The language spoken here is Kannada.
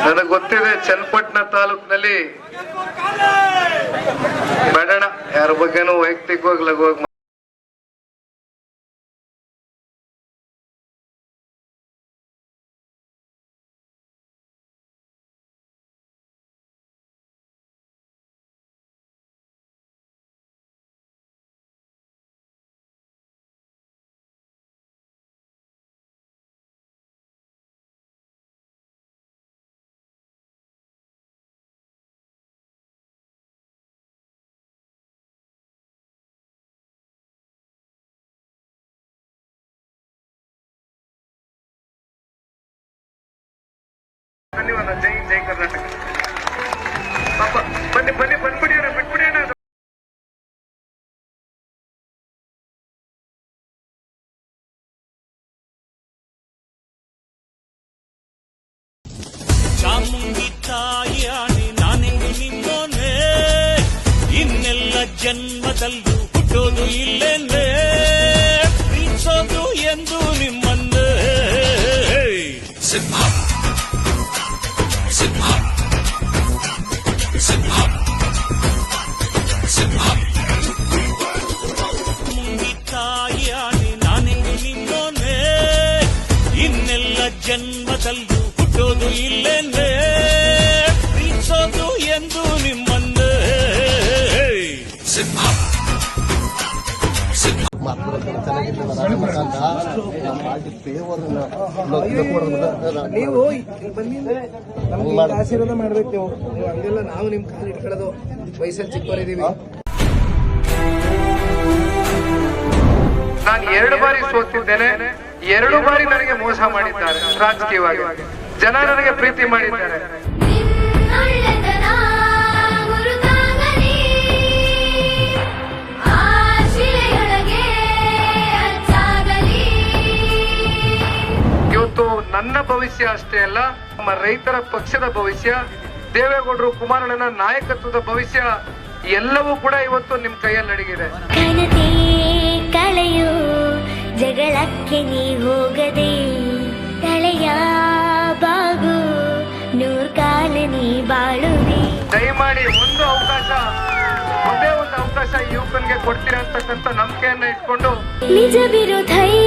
ನನಗೆ ಗೊತ್ತಿದೆ ಚನ್ನಪಟ್ಟಣ ತಾಲೂಕಿನಲ್ಲಿ ಬೇಡಣ ಯಾರ ಬಗ್ಗೆನೂ ವೈಯಕ್ತಿಕವಾಗಿ ಲಘುವಾಗಿ ಧನ್ಯವಾದ ಜೈ ಜೈ ಕರ್ನಾಟಕ ಪಾಪ ಬನ್ನಿ ಬನ್ನಿ ಬಂದ್ಬಿಡಿ ಅಣ್ಣ ಬಿಟ್ಬಿಡಿ ಅಣ್ಣ ಚಾಮುಂಡಿ ತಾಯಿಯಾಣಿ ನಾನೆಂದು ನಿನ್ನೋನೆ ಇನ್ನೆಲ್ಲ ಜನ್ಮದಲ್ಲೂ ಹುಟ್ಟೋದು ಇಲ್ಲೇನೆ ಜನ್ಮದಲ್ಲೂ ಹುಟ್ಟೋದು ಇಲ್ಲೆಂದೇ ಪ್ರೀತಿಸೋದು ಎಂದು ನಿಮ್ಮನ್ನೇ. ಸಿಂಹ. ಸಿಂಹ. ನೀವು ನಮ್ಗೆ ಆಶೀರ್ವಾದ ಮಾಡ್ಬೇಕು ನೀವು. ನೀವು ಹಂಗೆಲ್ಲ ನಾವು ನಿಮ್ ಕಾಲು ಇಟ್ಕೊಳ್ಳೋದು ವಯಸ್ಸಲ್ಲಿ ಚಿಕ್ಕವರಿದ್ದೀವಿ. ನಾನು ಎರಡು ಬಾರಿ ಸೋತಿದ್ದೇನೆ. ಎರಡು ಬಾರಿ ನನಗೆ ಮೋಸ ಮಾಡಿದ್ದಾರೆ, ರಾಜಕೀಯವಾಗಿ. ಜನ ನನಗೆ ಪ್ರೀತಿ ಮಾಡಿದ್ದಾರೆ. ಇವತ್ತು ನನ್ನ ಭವಿಷ್ಯ ಅಷ್ಟೇ ಅಲ್ಲ, ನಮ್ಮ ರೈತರ ಪಕ್ಷದ ಭವಿಷ್ಯ, ದೇವೇಗೌಡರು ಕುಮಾರಣ್ಣನ ನಾಯಕತ್ವದ ಭವಿಷ್ಯ ಎಲ್ಲವೂ ಕೂಡ ಇವತ್ತು ನಿಮ್ ಕೈಯಲ್ಲಿ ಅಡಗಿದೆ ನೀ ಹೋಗದೆ ತಳೆಯ ಬಾಗು ನೂರ್ಕಾಲ ನೀ ಬಾಳುವೆ. ದಯಮಾಡಿ ಒಂದು ಅವಕಾಶ ಒಂದೇ ಒಂದು ಅವಕಾಶ ಯುವಕನಿಗೆ ಕೊಡ್ತೀರಾ ಅಂತಕ್ಕಂಥ ನಂಬಿಕೆಯನ್ನ ಇಟ್ಕೊಂಡು ನಿಜವಿರು ಧೈರ್ಯ